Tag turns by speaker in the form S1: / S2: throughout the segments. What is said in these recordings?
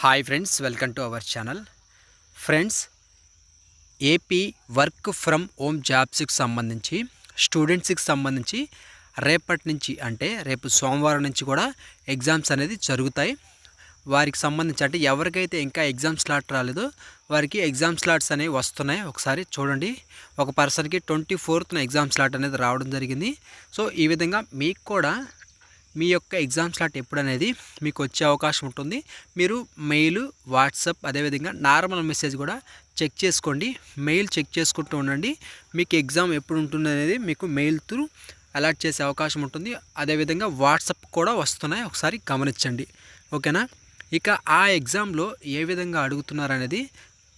S1: Hi friends welcome to our channel friends AP work from home జాబ్స్కి సంబంధించి స్టూడెంట్స్కి సంబంధించి రేపటి నుంచి అంటే రేపు సోమవారం నుంచి కూడా ఎగ్జామ్స్ అనేది జరుగుతాయి వారికి సంబంధించి అంటే ఎవరికైతే ఇంకా ఎగ్జామ్ స్లాట్ రాలేదో వారికి ఎగ్జామ్ స్లాట్స్ అనేవి వస్తున్నాయి ఒకసారి చూడండి ఒక పర్సన్కి ట్వంటీ ఫోర్త్న ఎగ్జామ్ స్లాట్ అనేది రావడం జరిగింది సో ఈ విధంగా మీకు కూడా మీ యొక్క ఎగ్జామ్ స్లాట్ ఎప్పుడనేది మీకు వచ్చే అవకాశం ఉంటుంది మీరు మెయిల్ వాట్సాప్ అదేవిధంగా నార్మల్ మెసేజ్ కూడా చెక్ చేసుకోండి మెయిల్ చెక్ చేసుకుంటూ ఉండండి మీకు ఎగ్జామ్ ఎప్పుడు ఉంటుంది అనేది మీకు మెయిల్ త్రూ అలర్ట్ చేసే అవకాశం ఉంటుంది అదేవిధంగా వాట్సాప్ కూడా వస్తున్నాయి ఒకసారి గమనించండి ఓకేనా ఇక ఆ ఎగ్జామ్లో ఏ విధంగా అడుగుతున్నారనేది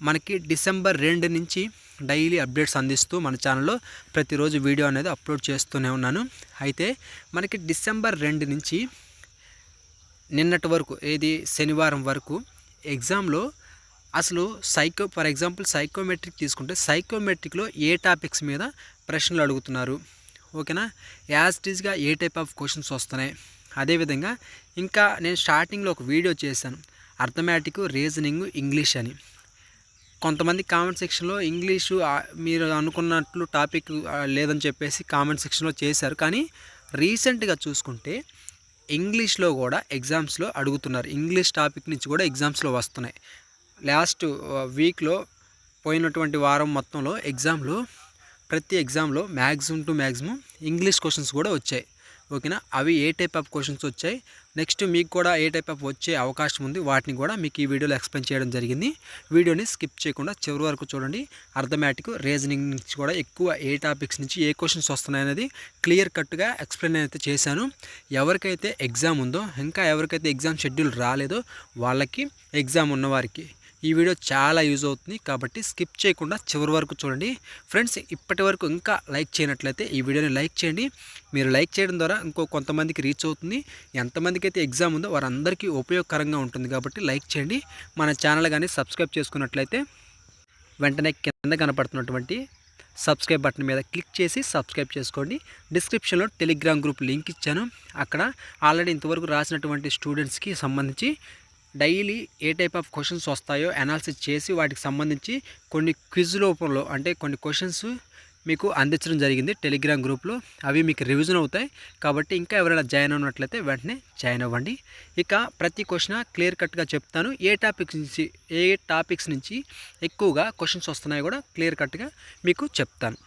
S1: మనకి డిసెంబర్ రెండు నుంచి డైలీ అప్డేట్స్ అందిస్తూ మన ఛానల్లో ప్రతిరోజు వీడియో అనేది అప్లోడ్ చేస్తూనే ఉన్నాను అయితే మనకి డిసెంబర్ రెండు నుంచి నిన్నటి వరకు ఏది శనివారం వరకు ఎగ్జామ్లో అసలు సైకో ఫర్ ఎగ్జాంపుల్ సైకోమెట్రిక్ తీసుకుంటే సైకోమెట్రిక్లో ఏ టాపిక్స్ మీద ప్రశ్నలు అడుగుతున్నారు ఓకేనా యాజ్ ఈజ్గా ఏ టైప్ ఆఫ్ క్వశ్చన్స్ వస్తున్నాయి అదేవిధంగా ఇంకా నేను స్టార్టింగ్లో ఒక వీడియో చేశాను అర్థమెటిక్ రీజనింగ్ ఇంగ్లీష్ అని కొంతమంది కామెంట్ సెక్షన్లో ఇంగ్లీషు మీరు అనుకున్నట్లు టాపిక్ లేదని చెప్పేసి కామెంట్ సెక్షన్లో చేశారు కానీ రీసెంట్గా చూసుకుంటే ఇంగ్లీష్లో కూడా ఎగ్జామ్స్లో అడుగుతున్నారు ఇంగ్లీష్ టాపిక్ నుంచి కూడా ఎగ్జామ్స్లో వస్తున్నాయి లాస్ట్ వీక్లో పోయినటువంటి వారం మొత్తంలో ఎగ్జామ్లో ప్రతి ఎగ్జామ్లో maximum to maximum English questions కూడా వచ్చాయి ఓకేనా అవి ఏ టైప్ ఆఫ్ క్వశ్చన్స్ వచ్చాయి నెక్స్ట్ మీకు కూడా ఏ టైప్ ఆఫ్ వచ్చే అవకాశం ఉంది వాటిని కూడా మీకు ఈ వీడియోలో ఎక్స్ప్లెయిన్ చేయడం జరిగింది వీడియోని స్కిప్ చేయకుండా చివరి వరకు చూడండి అర్థమెటిక్ రీజనింగ్ నుంచి కూడా ఎక్కువ ఏ టాపిక్స్ నుంచి ఏ క్వశ్చన్స్ వస్తున్నాయనేది క్లియర్ కట్గా ఎక్స్ప్లెయిన్ అయితే చేశాను ఎవరికైతే ఎగ్జామ్ ఉందో ఇంకా ఎవరికైతే ఎగ్జామ్ షెడ్యూల్ రాలేదో వాళ్ళకి ఎగ్జామ్ ఉన్నవారికి ఈ వీడియో చాలా యూజ్ అవుతుంది కాబట్టి స్కిప్ చేయకుండా చివరి వరకు చూడండి ఫ్రెండ్స్ ఇప్పటి వరకు ఇంకా లైక్ చేయనట్లయితే ఈ వీడియోని లైక్ చేయండి మీరు లైక్ చేయడం ద్వారా ఇంకో కొంతమందికి రీచ్ అవుతుంది ఎంతమందికి అయితే ఎగ్జామ్ ఉందో వారందరికీ ఉపయోగకరంగా ఉంటుంది కాబట్టి లైక్ చేయండి మన ఛానల్ కానీ సబ్స్క్రైబ్ చేసుకున్నట్లయితే వెంటనే కింద కనపడుతున్నటువంటి సబ్స్క్రైబ్ బటన్ మీద క్లిక్ చేసి సబ్స్క్రైబ్ చేసుకోండి డిస్క్రిప్షన్లో టెలిగ్రామ్ గ్రూప్ లింక్ ఇచ్చాను అక్కడ ఆల్రెడీ ఇంతవరకు రాసినటువంటి స్టూడెంట్స్కి సంబంధించి డైలీ ఏ టైప్ ఆఫ్ క్వశ్చన్స్ వస్తాయో అనాలిసిస్ చేసి వాటికి సంబంధించి కొన్ని క్విజ్ రూపంలో అంటే కొన్ని క్వశ్చన్స్ మీకు అందించడం జరిగింది టెలిగ్రామ్ గ్రూప్లో అవి మీకు రివిజన్ అవుతాయి కాబట్టి ఇంకా ఎవరైనా జాయిన్ అవ్వనట్లయితే వెంటనే జాయిన్ అవ్వండి ఇక ప్రతి క్వశ్చన్ క్లియర్ కట్గా చెప్తాను ఏ టాపిక్స్ నుంచి ఏ టాపిక్స్ నుంచి ఎక్కువగా క్వశ్చన్స్ వస్తున్నాయో కూడా క్లియర్ కట్గా మీకు చెప్తాను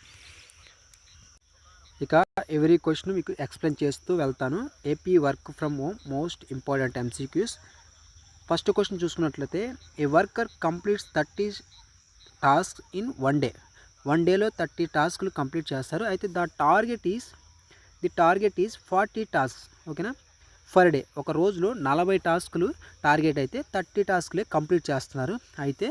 S1: ఇక ఎవరీ క్వశ్చన్ మీకు ఎక్స్ప్లెయిన్ చేస్తూ వెళ్తాను AP work from home most important MCQs first question చూసుకున్నట్లయితే a worker completes thirty task in one day one డేలో థర్టీ టాస్క్లు కంప్లీట్ చేస్తారు అయితే the target is the target is forty task ఓకేనా per day ఒక రోజులో నలభై టాస్కులు టార్గెట్ అయితే థర్టీ టాస్క్లే కంప్లీట్ చేస్తున్నారు అయితే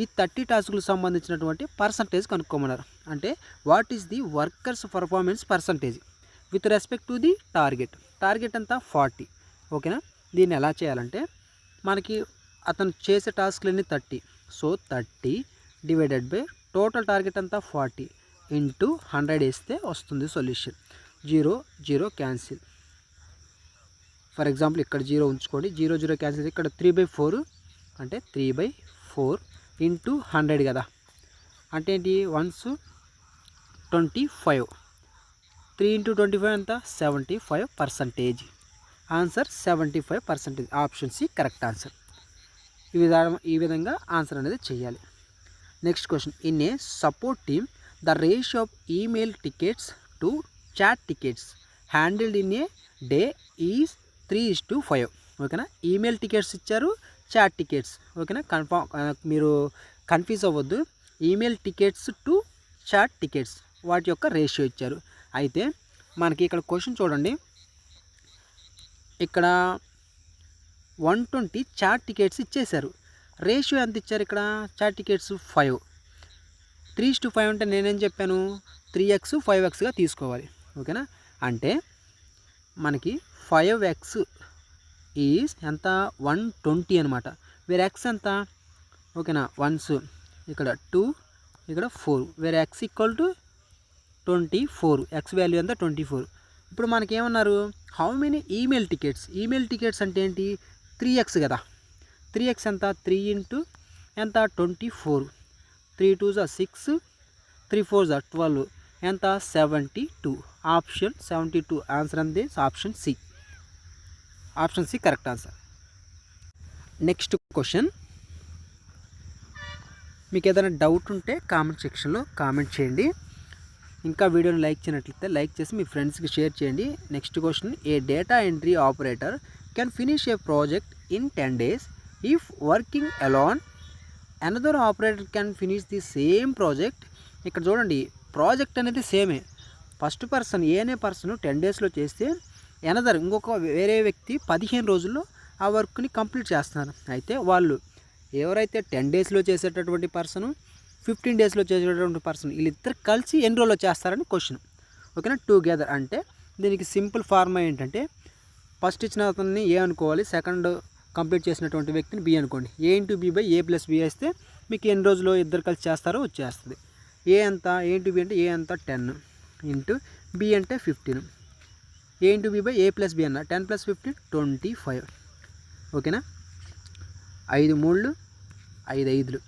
S1: ఈ థర్టీ టాస్క్లు సంబంధించినటువంటి పర్సంటేజ్ కనుక్కోమన్నారు అంటే what is the workers performance percentage with respect to the target target అంతా ఫార్టీ ఓకేనా దీన్ని ఎలా చేయాలంటే మనకి అతను చేసే టాస్క్లన్నీ thirty so thirty divided by total target అంతా ఫార్టీ ఇంటూ హండ్రెడ్ వేస్తే వస్తుంది solution zero zero cancel for example ఇక్కడ జీరో ఉంచుకోండి జీరో జీరో క్యాన్సిల్ ఇక్కడ త్రీ బై ఫోర్ అంటే three by four into hundred కదా అంటే ఏంటి ones twenty five three into twenty five అంతా seventy five percentage answer seventy five percentage option C correct answer ఈ విధానం ఈ విధంగా ఆన్సర్ అనేది చేయాలి next question in a support team the ratio of email tickets to chat tickets handled in a day is three is to five ఓకేనా email tickets ఇచ్చారు chat tickets ఓకేనా confirm మీరు కన్ఫ్యూజ్ అవ్వద్దు email tickets to chat tickets వాటి యొక్క ratio ఇచ్చారు అయితే మనకి ఇక్కడ క్వశ్చన్ చూడండి ఇక్కడ వన్ ట్వంటీ చార్ టికెట్స్ ఇచ్చేశారు రేషియో ఎంత ఇచ్చారు ఇక్కడ chat tickets five three to five అంటే నేనేం చెప్పాను త్రీ ఎక్స్ ఫైవ్ ఎక్స్గా తీసుకోవాలి ఓకేనా అంటే మనకి ఫైవ్ ఎక్స్ ఈజ్ ఎంత వన్ ట్వంటీ అనమాట వేరే ఎక్స్ ఎంత ఓకేనా వన్స్ ఇక్కడ టూ ఇక్కడ ఫోర్ వేరే X equal to twenty four X value ఎంత ట్వంటీ ఫోర్ ఇప్పుడు ఏమన్నారు how many email tickets email tickets అంటే ఏంటి త్రీ ఎక్స్ కదా త్రీ ఎక్స్ ఎంత త్రీ ఇంటూ ఎంత ట్వంటీ ఫోర్ త్రీ టూ జా సిక్స్ త్రీ ఫోర్ జా ట్వెల్వ్ ఎంత seventy two option seventy two answer అంది option C option C correct answer next question మీకు ఏదైనా డౌట్ ఉంటే కామెంట్ సెక్షన్లో కామెంట్ చేయండి ఇంకా వీడియోని లైక్ చేయనట్లయితే లైక్ చేసి మీ ఫ్రెండ్స్కి షేర్ చేయండి next question a data entry operator can finish a project in ten days if working alone another operator can finish the same project ఇక్కడ చూడండి ప్రాజెక్ట్ అనేది సేమే ఫస్ట్ పర్సన్ ఏనే పర్సన్ టెన్ డేస్లో చేస్తే ఎనదర్ ఇంకొక వేరే వ్యక్తి పదిహేను రోజుల్లో ఆ వర్క్ని కంప్లీట్ చేస్తున్నారు అయితే వాళ్ళు ఎవరైతే టెన్ డేస్లో చేసేటటువంటి పర్సను ఫిఫ్టీన్ డేస్లో చేసేటటువంటి పర్సన్ వీళ్ళిద్దరు కలిసి ఎన్ని రోజులు చేస్తారని క్వశ్చన్ ఓకేనా టుగెదర్ అంటే దీనికి సింపుల్ ఫార్మా ఏంటంటే ఫస్ట్ ఇచ్చిన అతన్ని ఏ అనుకోవాలి సెకండ్ కంప్లీట్ చేసినటువంటి వ్యక్తిని బి అనుకోండి A into B by A plus B వేస్తే మీకు ఎన్ని రోజుల్లో ఇద్దరు కలిసి చేస్తారో వచ్చేస్తుంది ఏ ఎంత ఏ ఇంటూ బి అంటే ఏ అంత టెన్ ఇంటూ బి అంటే fifteen A into B by A plus B అన్న ten plus fifteen twenty five ఓకేనా ఐదు మూళ్ళు ఐదు ఐదులు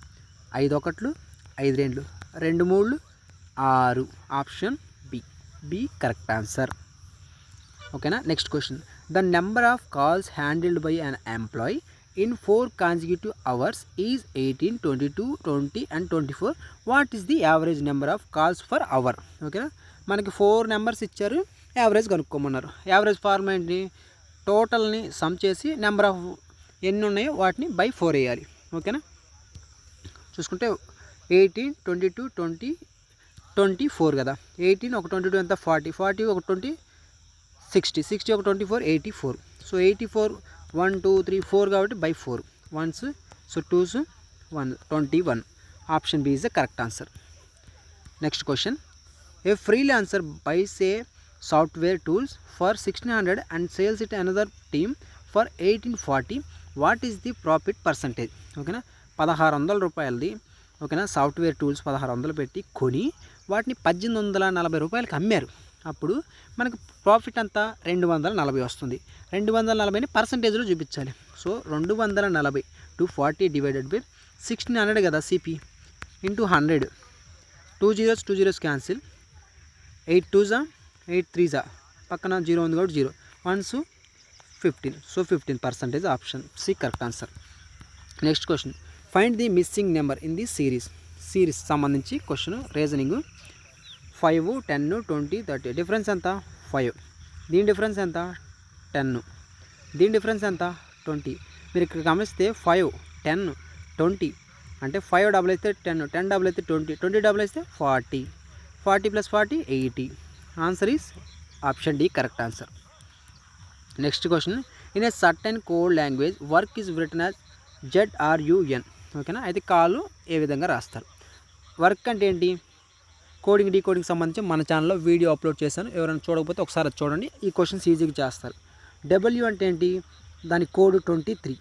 S1: ఐదు ఒకట్లు ఐదు రెండు రెండు మూడు ఆరు option B B correct answer ఓకేనా next question the number of calls handled by an employee in four consecutive hours is eighteen twenty two twenty and twenty four what is the average number of calls per hour ఓకేనా మనకి four numbers ఇచ్చారు average కనుక్కోమన్నారు average form ఏంటి టోటల్ని sum చేసి number of ఎన్ని ఉన్నాయో వాటిని బై ఫోర్ వేయాలి ఓకేనా చూసుకుంటే eighteen twenty two twenty twenty four కదా ఎయిటీన్ ఒక ట్వంటీ టూ ఎంత ఫార్టీ ఫార్టీ ఒక ట్వంటీ సిక్స్టీ సిక్స్టీ ఒక twenty four eighty four so eighty four one two three four కాబట్టి by four ones so twos one twenty one option B is the correct answer next question a freelancer buys a software tools for sixteen hundred and sells it another team for eighteen forty what is the profit percentage ఓకేనా పదహారు వందల రూపాయలది ఓకేనా software tools పదహారు వందలు పెట్టి కొని వాటిని పద్దెనిమిది వందల నలభై రూపాయలకి అమ్మారు అప్పుడు మనకు ప్రాఫిట్ అంతా రెండు వందల నలభై వస్తుంది రెండు వందల నలభైని పర్సంటేజ్లో చూపించాలి సో రెండు వందల నలభై two forty divided by sixteen hundred కదా CP into hundred two zeros two zeros cancel eight టూజా eight త్రీజా పక్కన జీరో ఉంది కాబట్టి zero ones fifteen so fifteen percentage option C correct answer next question find the missing number in the series series సంబంధించి question reasoning five ten twenty thirty difference ఎంత five దీని difference ఎంత ten దీని difference ఎంత twenty మీరు ఇక్కడ గమనిస్తే five ten twenty అంటే ఫైవ్ డబుల్ అయితే టెన్ టెన్ డబుల్ అయితే ట్వంటీ ట్వంటీ డబుల్ అయితే forty forty plus forty eighty answer is option D correct answer next question in a certain code language word is written as Z R U N ఓకేనా అయితే కాలు ఏ విధంగా రాస్తారు work అంటే ఏంటి coding decoding సంబంధించి మన ఛానల్లో వీడియో అప్లోడ్ చేశాను ఎవరైనా చూడకపోతే ఒకసారి చూడండి ఈ క్వశ్చన్స్ ఈజీగా చేస్తారు డబ్ల్యూ అంటే ఏంటి దాని కోడ్ ట్వంటీ త్రీ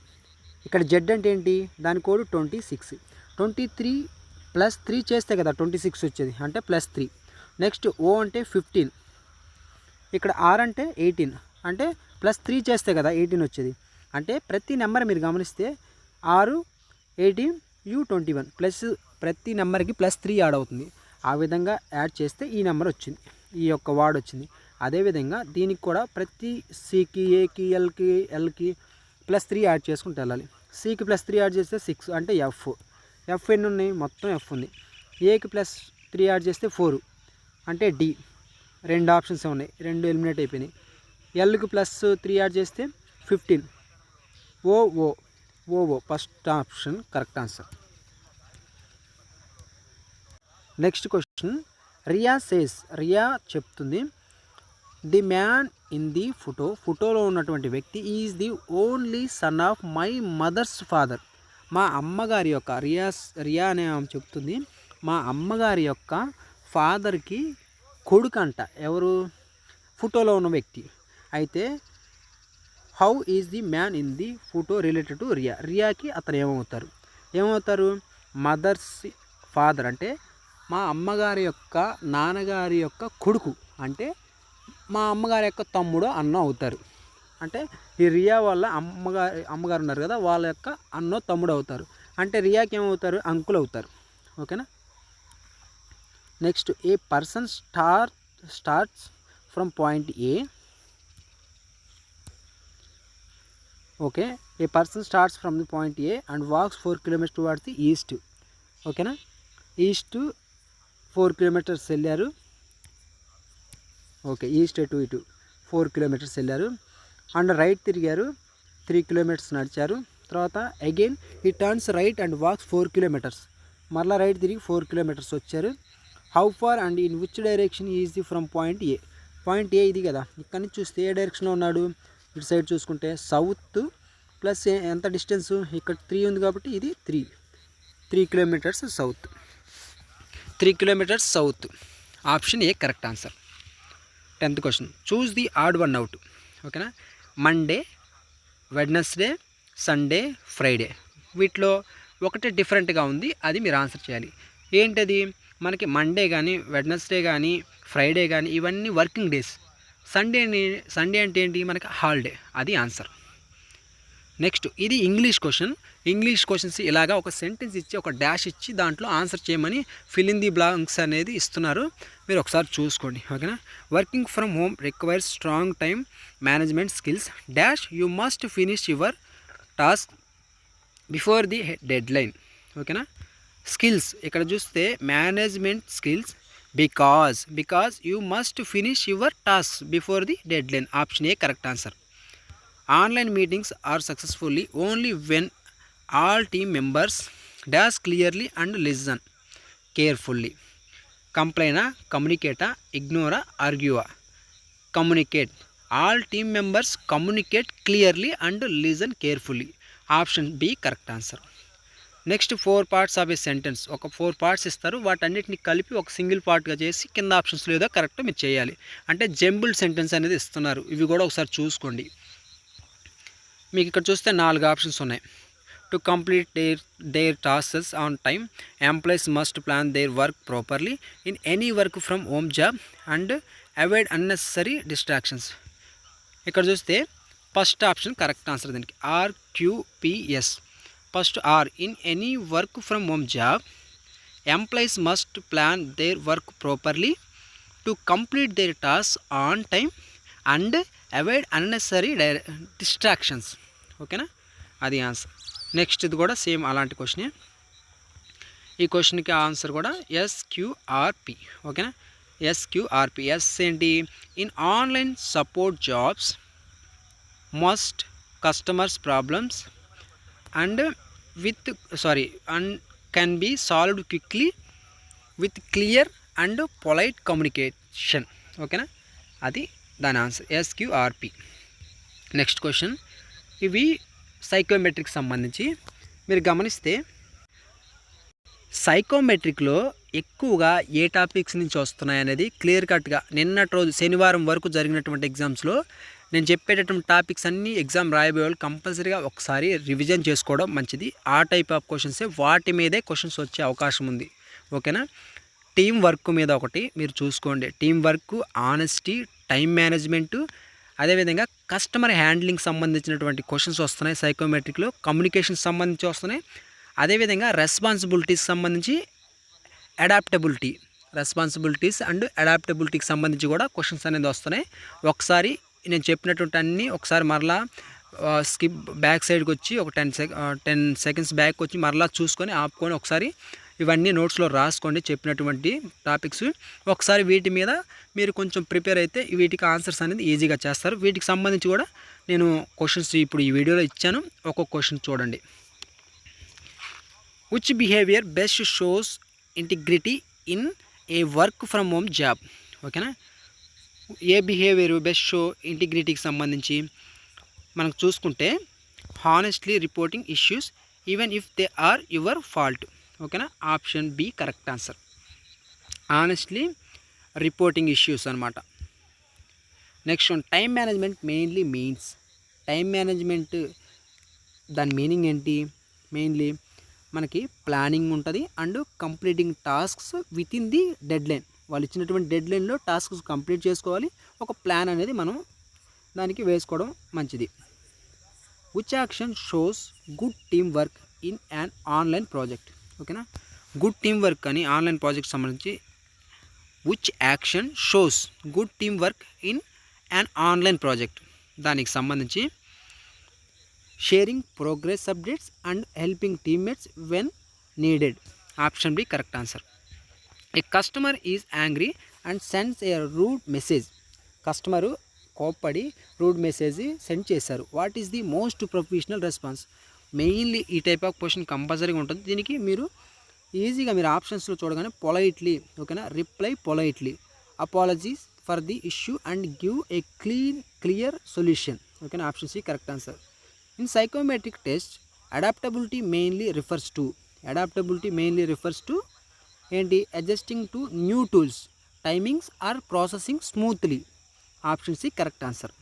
S1: ఇక్కడ జెడ్ అంటే ఏంటి దాని code twenty six twenty three plus three చేస్తే కదా ట్వంటీ సిక్స్ వచ్చేది అంటే ప్లస్ త్రీ నెక్స్ట్ ఓ అంటే ఫిఫ్టీన్ ఇక్కడ ఆర్ అంటే ఎయిటీన్ అంటే ప్లస్ త్రీ చేస్తే కదా ఎయిటీన్ వచ్చేది అంటే ప్రతి నెంబర్ మీరు గమనిస్తే ఆరు eighty U twenty one plus ప్రతి నెంబర్కి ప్లస్ త్రీ యాడ్ అవుతుంది ఆ విధంగా యాడ్ చేస్తే ఈ నెంబర్ వచ్చింది ఈ యొక్క వార్డ్ వచ్చింది అదేవిధంగా దీనికి కూడా ప్రతి సికి ఏకి ఎల్కి ఎల్కి ప్లస్ త్రీ యాడ్ చేసుకుంటూ వెళ్ళాలి సికి ప్లస్ త్రీ యాడ్ చేస్తే సిక్స్ అంటే ఎఫ్ ఎఫ్ ఎన్ని ఉన్నాయి మొత్తం ఎఫ్ ఉంది ఏకి ప్లస్ త్రీ యాడ్ చేస్తే ఫోర్ అంటే డి రెండు ఆప్షన్స్ ఉన్నాయి రెండు ఎలిమినేట్ అయిపోయినాయి ఎల్కి ప్లస్ త్రీ యాడ్ చేస్తే fifteen O O Ovo first option correct answer next question Riya says Riya చెప్తుంది the man in the photo ఫోటోలో ఉన్నటువంటి వ్యక్తి is the only son of my mother's father మా అమ్మగారి యొక్క రియాస్ రియా అనే ఆమె చెప్తుంది మా అమ్మగారి యొక్క ఫాదర్కి అంట ఎవరు ఫోటోలో ఉన్న వ్యక్తి అయితే how is the man in the photo related to Riya రియాకి అతను ఏమవుతారు ఏమవుతారు మదర్స్ ఫాదర్ అంటే మా అమ్మగారి యొక్క నాన్నగారి యొక్క కొడుకు అంటే మా అమ్మగారి యొక్క తమ్ముడు అన్న అవుతారు అంటే ఈ రియా వాళ్ళ అమ్మగారి అమ్మగారు ఉన్నారు కదా వాళ్ళ యొక్క అన్నో తమ్ముడు అవుతారు అంటే రియాకి ఏమవుతారు అంకుల్ అవుతారు ఓకేనా next a person star starts from point A okay a person starts from the point A and walks four kilometres towards the east ఓకేనా ఈస్ట్ ఫోర్ కిలోమీటర్స్ వెళ్ళారు ఓకే ఈస్ట్ టు ఇటు ఫోర్ కిలోమీటర్స్ వెళ్ళారు and right తిరిగారు three kilometres నడిచారు తర్వాత again he turns right and walks four kilometres మరలా right తిరిగి four kilometres వచ్చారు how far and in which direction is the from point A point A ఇది కదా ఇక్కడ నుంచి చూస్తే ఏ డైరెక్షన్లో ఉన్నాడు ఇటు సైడ్ చూసుకుంటే సౌత్ ప్లస్ ఎంత డిస్టెన్స్ ఇక్కడ త్రీ ఉంది కాబట్టి ఇది three three kilometres south three kilometres south option A correct answer tenth question choose the odd one out ఓకేనా మండే వెడ్నెస్డే సండే ఫ్రైడే వీటిలో ఒకటి డిఫరెంట్గా ఉంది అది మీరు ఆన్సర్ చేయాలి ఏంటది మనకి మండే కానీ వెడ్నెస్డే కానీ ఫ్రైడే కానీ ఇవన్నీ వర్కింగ్ డేస్ సండే సండే అంటే ఏంటి మనకి హాలిడే అది ఆన్సర్ నెక్స్ట్ ఇది ఇంగ్లీష్ క్వశ్చన్ ఇంగ్లీష్ క్వశ్చన్స్ ఇలాగా ఒక సెంటెన్స్ ఇచ్చి ఒక డాష్ ఇచ్చి దాంట్లో ఆన్సర్ చేయమని ఫిలిన్ ది బ్లాంక్స్ అనేది ఇస్తున్నారు మీరు ఒకసారి చూసుకోండి ఓకేనా working from home requires strong time management skills dash you must finish your task before the deadline ఓకేనా స్కిల్స్ ఇక్కడ చూస్తే management skills Because you must finish your tasks before the deadline. Option A, correct answer. Online meetings are successfully only when all team members dash clearly and listen carefully. Complaina, communicata, ignora, argua. Communicate. All team members communicate clearly and listen carefully. Option B, correct answer. Next four parts of a sentence ఒక four parts ఇస్తారు వాటన్నిటిని కలిపి ఒక single పార్ట్గా చేసి కింద options లేదో correct మీరు చేయాలి అంటే జంబుల్ సెంటెన్స్ అనేది ఇస్తున్నారు ఇవి కూడా ఒకసారి చూసుకోండి మీకు ఇక్కడ చూస్తే నాలుగు ఆప్షన్స్ ఉన్నాయి to complete their their tasks on time employees must plan their work properly in any work from home job and avoid unnecessary distractions ఇక్కడ చూస్తే ఫస్ట్ ఆప్షన్ కరెక్ట్ ఆన్సర్ దీనికి R Q P S first R in any work from home job employees must plan their work properly to complete their task on time and avoid unnecessary distractions ఓకేనా అది answer next ఇది కూడా same అలాంటి క్వశ్చనే ఈ క్వశ్చన్కి answer కూడా ఎస్క్యూఆర్పి ఓకేనా ఎస్క్యూఆర్పి ఎస్ ఏంటి in online support jobs must customers problems and with sorry and can be solved quickly with clear and polite communication ఓకేనా అది దాని ఆన్సర్ ఎస్క్యూఆర్పి నెక్స్ట్ క్వశ్చన్ ఇవి సైకోమెట్రిక్ సంబంధించి మీరు గమనిస్తే సైకోమెట్రిక్లో ఎక్కువగా ఏ టాపిక్స్ నుంచి వస్తున్నాయి అనేది క్లియర్ కట్గా నిన్నటి రోజు శనివారం వరకు జరిగినటువంటి ఎగ్జామ్స్లో నేను చెప్పేటటువంటి టాపిక్స్ అన్నీ ఎగ్జామ్ రాయబోయే వాళ్ళు కంపల్సరీగా ఒకసారి రివిజన్ చేసుకోవడం మంచిది ఆ టైప్ ఆఫ్ క్వశ్చన్సే వాటి మీదే క్వశ్చన్స్ వచ్చే అవకాశం ఉంది ఓకేనా టీం వర్క్ మీద ఒకటి మీరు చూసుకోండి team work honesty time management అదేవిధంగా కస్టమర్ హ్యాండ్లింగ్ సంబంధించినటువంటి క్వశ్చన్స్ వస్తున్నాయి సైకోమెట్రిక్లో కమ్యూనికేషన్ సంబంధించి వస్తున్నాయి అదేవిధంగా రెస్పాన్సిబిలిటీస్ సంబంధించి అడాప్టబిలిటీ రెస్పాన్సిబిలిటీస్ అండ్ అడాప్టబిలిటీకి సంబంధించి కూడా క్వశ్చన్స్ అనేది వస్తున్నాయి ఒకసారి నేను చెప్పినటువంటి అన్నీ ఒకసారి మరలా స్కిప్ బ్యాక్ సైడ్కి వచ్చి ఒక ten sec ten seconds back వచ్చి మరలా చూసుకొని ఆపుకొని ఒకసారి ఇవన్నీ నోట్స్లో రాసుకోండి చెప్పినటువంటి టాపిక్స్ ఒకసారి వీటి మీద మీరు కొంచెం ప్రిపేర్ అయితే వీటికి ఆన్సర్స్ అనేది ఈజీగా చేస్తారు వీటికి సంబంధించి కూడా నేను క్వశ్చన్స్ ఇప్పుడు ఈ వీడియోలో ఇచ్చాను ఒక్కొక్క క్వశ్చన్ చూడండి which behaviour best shows integrity in a work from home job ఓకేనా ఏ బిహేవియర్ బెస్ట్ షో ఇంటిగ్రిటీకి సంబంధించి మనకు చూసుకుంటే honestly reporting issues even if they are your fault ఓకేనా option B correct answer honestly reporting issues అనమాట next one time management mainly means time management దాని meaning ఏంటి mainly మనకి ప్లానింగ్ ఉంటుంది and completing tasks within the deadline వాళ్ళు ఇచ్చినటువంటి dead లైన్లో tasks complete చేసుకోవాలి ఒక ప్లాన్ అనేది మనం దానికి వేసుకోవడం మంచిది which action shows good team work in an online project ఓకేనా గుడ్ టీమ్ వర్క్ అని ఆన్లైన్ ప్రాజెక్ట్ సంబంధించి which action shows good team work in an online project దానికి సంబంధించి sharing progress updates and helping teammates when needed option B correct answer a customer is angry and sends a rude message customer కోప్పడి rude message send చేశారు what is the most professional response mainly ఈ type of question కంపల్సరీగా ఉంటుంది దీనికి మీరు ఈజీగా మీరు ఆప్షన్స్లో చూడగానే పొలైట్లీ ఓకేనా reply politely apologies for the issue and give a clean clear solution ఓకేనా ఆప్షన్స్ ఈ correct answer in psychometric test adaptability mainly refers to adaptability mainly refers to ఏంటి adjusting to new tools timings or processing smoothly option C correct answer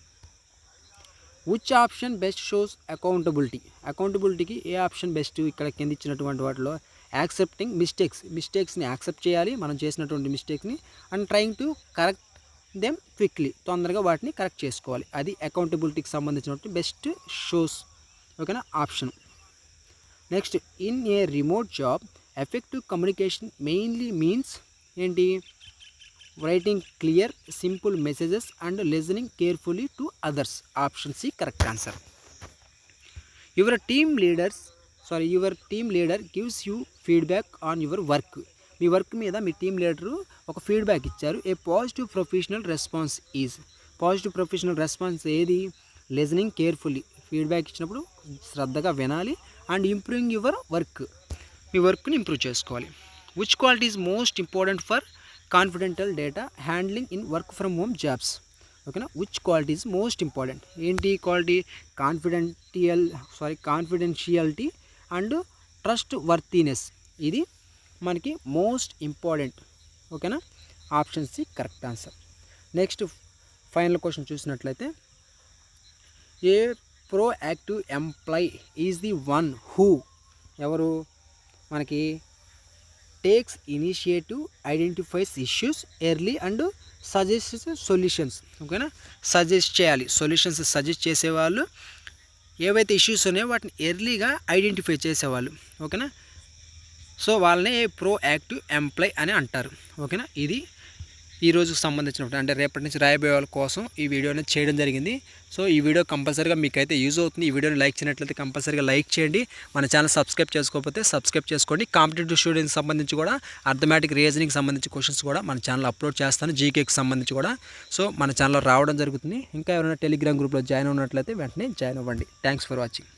S1: which option best shows accountability అకౌంటబిలిటీకి A option best ఇక్కడ కింద ఇచ్చినటువంటి వాటిలో accepting mistakes మిస్టేక్స్ని accept చేయాలి మనం చేసినటువంటి మిస్టేక్ని and trying to correct them quickly తొందరగా వాటిని కరెక్ట్ చేసుకోవాలి అది అకౌంటబిలిటీకి సంబంధించినటువంటి బెస్ట్ షోస్ ఓకేనా option next in a remote job effective communication mainly means ఏంటి writing clear simple messages and listening carefully to others option C correct answer your team leaders sorry your team leader gives you feedback on your work me work మీద మీ team leader ఒక feedback ఇచ్చారు a positive professional response is positive professional response ఏది listening carefully feedback ఇచ్చినప్పుడు శ్రద్ధగా వినాలి and improving your work మీ వర్క్ని ఇంప్రూవ్ చేసుకోవాలి which quality is most important for confidential data handling in work from home jobs ఓకేనా which quality is most important ఏంటి quality confidential sorry confidentiality and trustworthiness ఇది మనకి మోస్ట్ ఇంపార్టెంట్ ఓకేనా options correct answer next final question చూసినట్లయితే a proactive employee is the one who ఎవరు మనకి takes initiative identifies issues early and suggest solutions ఓకేనా suggest చేయాలి solutions suggest చేసేవాళ్ళు ఏవైతే ఇష్యూస్ ఉన్నాయో వాటిని ఎర్లీగా ఐడెంటిఫై చేసేవాళ్ళు ఓకేనా సో వాళ్ళనే ప్రో యాక్టివ్ ఎంప్లాయ్ అని అంటారు ఓకేనా ఇది ఈ రోజుకు సంబంధించినప్పుడు అంటే రేపటి నుంచి రాయబోయే వాళ్ళ కోసం ఈ వీడియోని చేయడం జరిగింది సో ఈ వీడియో కంపల్సరీగా అయితే యూజ్ అవుతుంది ఈ వీడియోని లైక్ చేయనట్లయితే కంపల్సరీగా లైక్ చేయండి మన ఛానల్ సబ్స్క్రైబ్ చేసుకోకపోతే సబ్స్క్రైబ్ చేసుకోండి కాంపిటేటివ్ స్టూడెంట్స్ సంబంధించి కూడా అర్థమాటిక్ రీజనింగ్ సంబంధించి క్వశ్చన్స్ కూడా మన ఛానల్ అప్లోడ్ చేస్తాను జీకేకి సంబంధించి కూడా సో మన ఛానల్లో రావడం జరుగుతుంది ఇంకా ఎవరైనా టెలిగ్రామ్ గ్రూప్లో జాయిన్ ఉన్నట్లయితే వెంటనే జాయిన్ అవ్వండి థ్యాంక్స్ ఫర్ వాచింగ్